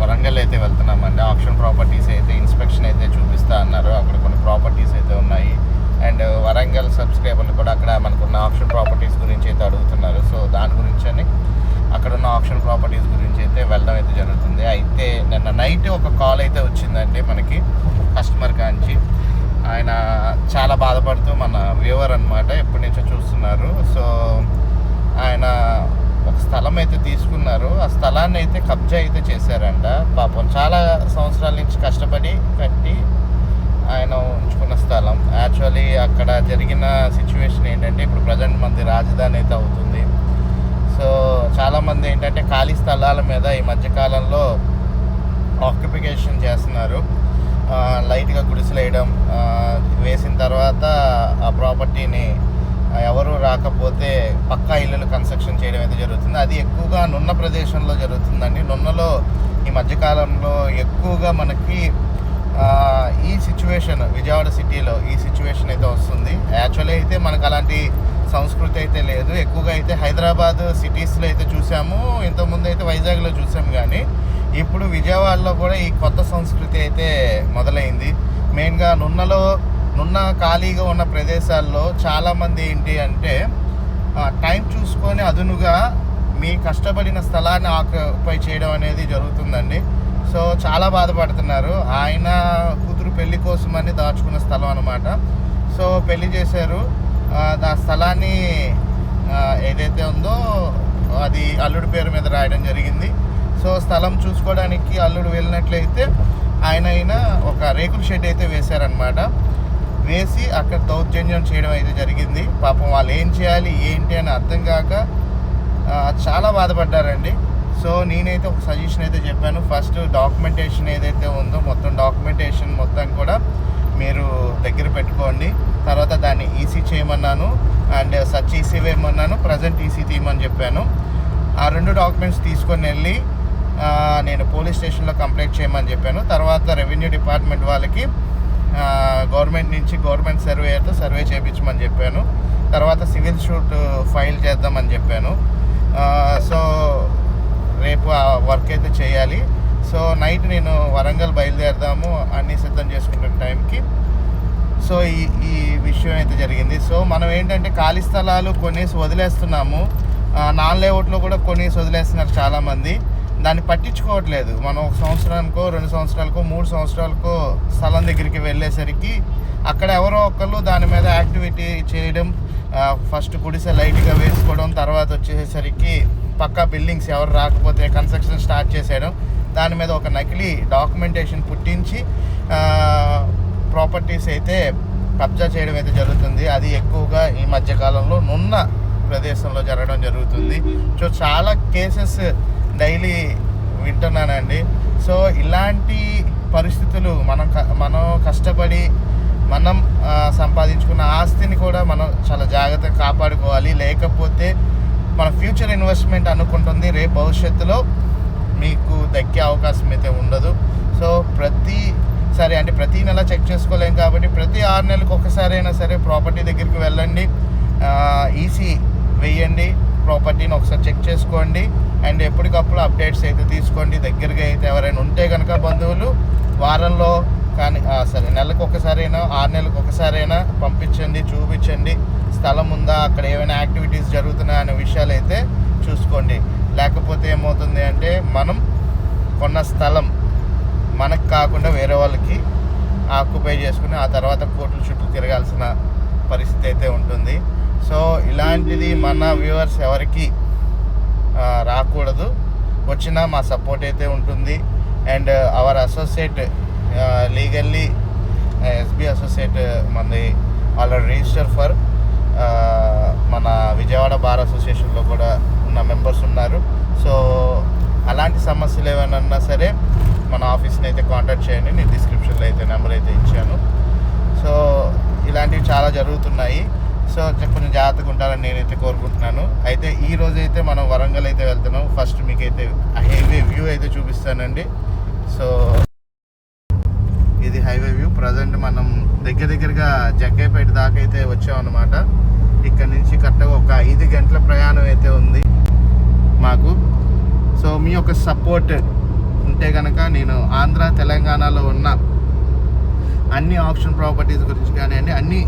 వరంగల్ అయితే వెళ్తున్నామండి. Option properties అయితే ఇన్స్పెక్షన్ అయితే చూపిస్తా అన్నారు. అక్కడ కొన్ని ప్రాపర్టీస్ అయితే ఉన్నాయి. అండ్ వరంగల్ సబ్స్క్రైబర్లు కూడా అక్కడ మనకున్న ఆప్షన్ ప్రాపర్టీస్ గురించి అయితే అడుగుతున్నారు. సో దాని గురించి అని అక్కడ ఉన్న ఆప్షన్ ప్రాపర్టీస్ గురించి అయితే వెళ్ళడం అయితే జరుగుతుంది. అయితే నిన్న నైట్ ఒక కాల్ అయితే వచ్చిందండి మనకి కస్టమర్ కాంచి. ఆయన చాలా బాధపడుతూ మన వ్యూవర్ అనమాట ఎప్పటి నుంచో చూస్తున్నారు. సో ఆయన ఒక స్థలం అయితే తీసుకున్నారు. ఆ స్థలాన్ని అయితే కబ్జా అయితే చేశారంట. పాపం చాలా సంవత్సరాల నుంచి కష్టపడి కట్టి ఆయన ఉంచుకున్న స్థలం. యాక్చువల్లీ అక్కడ జరిగిన సిచ్యువేషన్ ఏంటంటే ఇప్పుడు ప్రజెంట్ మంది రాజధాని అయితే అవుతుంది. సో చాలామంది ఏంటంటే ఖాళీ స్థలాల మీద ఈ మధ్యకాలంలో ఆక్యుపికేషన్ చేస్తున్నారు. లైట్గా గుడిసెలు వేయడం వేసిన తర్వాత ఆ ప్రాపర్టీని కాకపోతే పక్కా ఇల్లులు కన్స్ట్రక్షన్ చేయడం అయితే జరుగుతుంది. అది ఎక్కువగా నున్న ప్రదేశంలో జరుగుతుందండి. నున్నలో ఈ మధ్యకాలంలో ఎక్కువగా మనకి ఈ సిచ్యువేషన్ విజయవాడ సిటీలో ఈ సిచ్యువేషన్ అయితే వస్తుంది. యాక్చువల్లీ అయితే మనకు అలాంటి సంస్కృతి అయితే లేదు. ఎక్కువగా అయితే హైదరాబాద్ సిటీస్లో అయితే చూసాము. ఇంతకుముందు అయితే వైజాగ్లో చూసాము కానీ ఇప్పుడు విజయవాడలో కూడా ఈ కొత్త సంస్కృతి అయితే మొదలైంది. మెయిన్గా నున్నలో ఉన్న ఖాళీగా ఉన్న ప్రదేశాల్లో చాలామంది ఏంటి అంటే టైం చూసుకొని అదునుగా మీ కష్టపడిన స్థలాన్ని ఆక్యుపై చేయడం అనేది జరుగుతుందండి. సో చాలా బాధపడుతున్నారు. ఆయన కూతురు పెళ్ళి కోసమని దాచుకున్న స్థలం అనమాట సో పెళ్ళి చేశారు. ఆ, స్థలాన్ని ఏదైతే ఉందో అది అల్లుడి పేరు మీద రాయడం జరిగింది. సో స్థలం చూసుకోవడానికి అల్లుడు వెళ్ళినట్లయితే ఆయన అయినా ఒక రేకుల షెడ్ అయితే వేశారనమాట వేసి అక్కడ దౌర్జన్యం చేయడం అయితే జరిగింది. పాపం వాళ్ళు ఏం చేయాలి ఏంటి అని అర్థం కాక చాలా బాధపడ్డారండి. సో నేనైతే ఒక సజెషన్ అయితే చెప్పాను. ఫస్ట్ డాక్యుమెంటేషన్ ఏదైతే ఉందో మొత్తం డాక్యుమెంటేషన్ మొత్తం కూడా మీరు దగ్గర పెట్టుకోండి. తర్వాత దాన్ని ఈసీ చేయమన్నాను. అండ్ సచ్ ఈసీ వేయమన్నాను ప్రజెంట్ ఈసీ తీయమని చెప్పాను. ఆ రెండు డాక్యుమెంట్స్ తీసుకొని వెళ్ళి నేను పోలీస్ స్టేషన్లో కంప్లైంట్ చేయమని చెప్పాను. తర్వాత రెవెన్యూ డిపార్ట్మెంట్ వాళ్ళకి గవర్నమెంట్ నుంచి గవర్నమెంట్ సర్వేయర్తో సర్వే చేయించమని చెప్పాను. తర్వాత సివిల్ షూట్ ఫైల్ చేద్దామని చెప్పాను. సో రేపు ఆ వర్క్ అయితే చేయాలి. సో నైట్ నేను వరంగల్ బయలుదేరదాము అన్నీ సిద్ధం చేసుకుంటున్న టైంకి. సో ఈ ఈ విషయం అయితే జరిగింది. సో మనం ఏంటంటే ఖాళీ స్థలాలు కొనేసి వదిలేస్తున్నాము. నాన్ లేఅవుట్లో కూడా కొనేసి వదిలేస్తున్నారు చాలామంది. దాన్ని పట్టించుకోవట్లేదు. మనం ఒక సంవత్సరానికో రెండు సంవత్సరాలకో మూడు సంవత్సరాలకో స్థలం దగ్గరికి వెళ్ళేసరికి అక్కడ ఎవరో ఒకళ్ళు దాని మీద యాక్టివిటీ చేయడం ఫస్ట్ గుడిసె లైట్గా వేసుకోవడం తర్వాత వచ్చేసరికి పక్కా బిల్డింగ్స్ ఎవరు రాకపోతే కన్స్ట్రక్షన్ స్టార్ట్ చేసేయడం దాని మీద ఒక నకిలీ డాక్యుమెంటేషన్ పుట్టించి ప్రాపర్టీస్ అయితే కబ్జా చేయడం అయితే జరుగుతుంది. అది ఎక్కువగా ఈ మధ్యకాలంలో నున్న ప్రదేశంలో జరగడం జరుగుతుంది. సో చాలా కేసెస్ డైలీ వింటున్నానండి. సో ఇలాంటి పరిస్థితులు మనం క- మనం కష్టపడి మనం సంపాదించుకున్న ఆస్తిని కూడా మనం చాలా జాగ్రత్తగా కాపాడుకోవాలి. లేకపోతే మన ఫ్యూచర్ ఇన్వెస్ట్మెంట్ అనుకుంటుంది. రేపు భవిష్యత్తులో మీకు దక్కే అవకాశం అయితే ఉండదు. సో ప్రతి సరే అంటే ప్రతి నెల చెక్ చేసుకోలేం కాబట్టి ప్రతి ఆరు నెలలకు ఒకసారి అయినా సరే ప్రాపర్టీ దగ్గరికి వెళ్ళండి. ఈసీ వేయండి. ప్రాపర్టీని ఒకసారి చెక్ చేసుకోండి. అండ్ ఎప్పటికప్పుడు అప్డేట్స్ అయితే తీసుకోండి. దగ్గరగా అయితే ఎవరైనా ఉంటే కనుక బంధువులు వారంలో కానీ సరే నెలకు ఒకసారైనా ఆరు నెలలకు ఒకసారైనా పంపించండి చూపించండి. స్థలం ఉందా అక్కడ ఏమైనా యాక్టివిటీస్ జరుగుతున్నాయా అనే విషయాలు అయితే చూసుకోండి. లేకపోతే ఏమవుతుంది అంటే మనం కొన్న స్థలం మనకు కాకుండా వేరే వాళ్ళకి ఆక్యుపై చేసుకుని ఆ తర్వాత కోట్ల చుట్టూ తిరగాల్సిన పరిస్థితి అయితే ఉంటుంది. సో ఇలాంటిది మన వ్యూవర్స్ ఎవరికి రాకూడదు. వచ్చినా మా సపోర్ట్ అయితే ఉంటుంది. And our associate legally SB associate మంది ఆల్రెడీ రిజిస్టర్ ఫర్ మన విజయవాడ బార్ అసోసియేషన్లో కూడా ఉన్న మెంబర్స్ ఉన్నారు. సో అలాంటి సమస్యలు ఏమైనా సరే మన ఆఫీస్ని అయితే కాంటాక్ట్ చేయండి. నేను డిస్క్రిప్షన్లో అయితే నెంబర్ అయితే ఇచ్చాను. సో ఇలాంటివి చాలా జరుగుతున్నాయి. సో జ- కొంచెం జాగ్రత్తగా ఉంటారని నేనైతే కోరుకుంటున్నాను. అయితే ఈ రోజు అయితే మనం వరంగల్ అయితే వెళ్తున్నాం. ఫస్ట్ మీకైతే హైవే వ్యూ అయితే చూపిస్తానండి. సో ఇది హైవే వ్యూ ప్రజెంట్ మనం దగ్గర దగ్గరగా జగ్గైపేట దాకా అయితే వచ్చాం అనమాట ఇక్కడ నుంచి కరెక్ట్గా ఒక ఐదు గంటల ప్రయాణం అయితే ఉంది మాకు. సో మీ యొక్క సపోర్ట్ ఉంటే కనుక నేను ఆంధ్ర తెలంగాణలో ఉన్న అన్ని ఆప్షన్ ప్రాపర్టీస్ గురించి కానివ్వండి అన్ని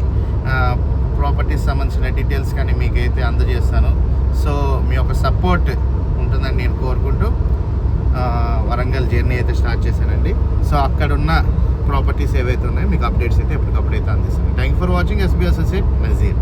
ప్రాపర్టీస్ సంబంధించిన డీటెయిల్స్ కానీ మీకైతే అందజేస్తాను. సో మీ యొక్క సపోర్ట్ ఉంటుందని నేను కోరుకుంటూ వరంగల్ జర్నీ అయితే స్టార్ట్ చేశానండి. సో అక్కడ ఉన్న ప్రాపర్టీస్ ఏవైతే ఉన్నాయో మీకు అప్డేట్స్ అయితే ఎప్పటికప్పుడు అయితే అందిస్తాను. Thank for watching SBSSA Nazeer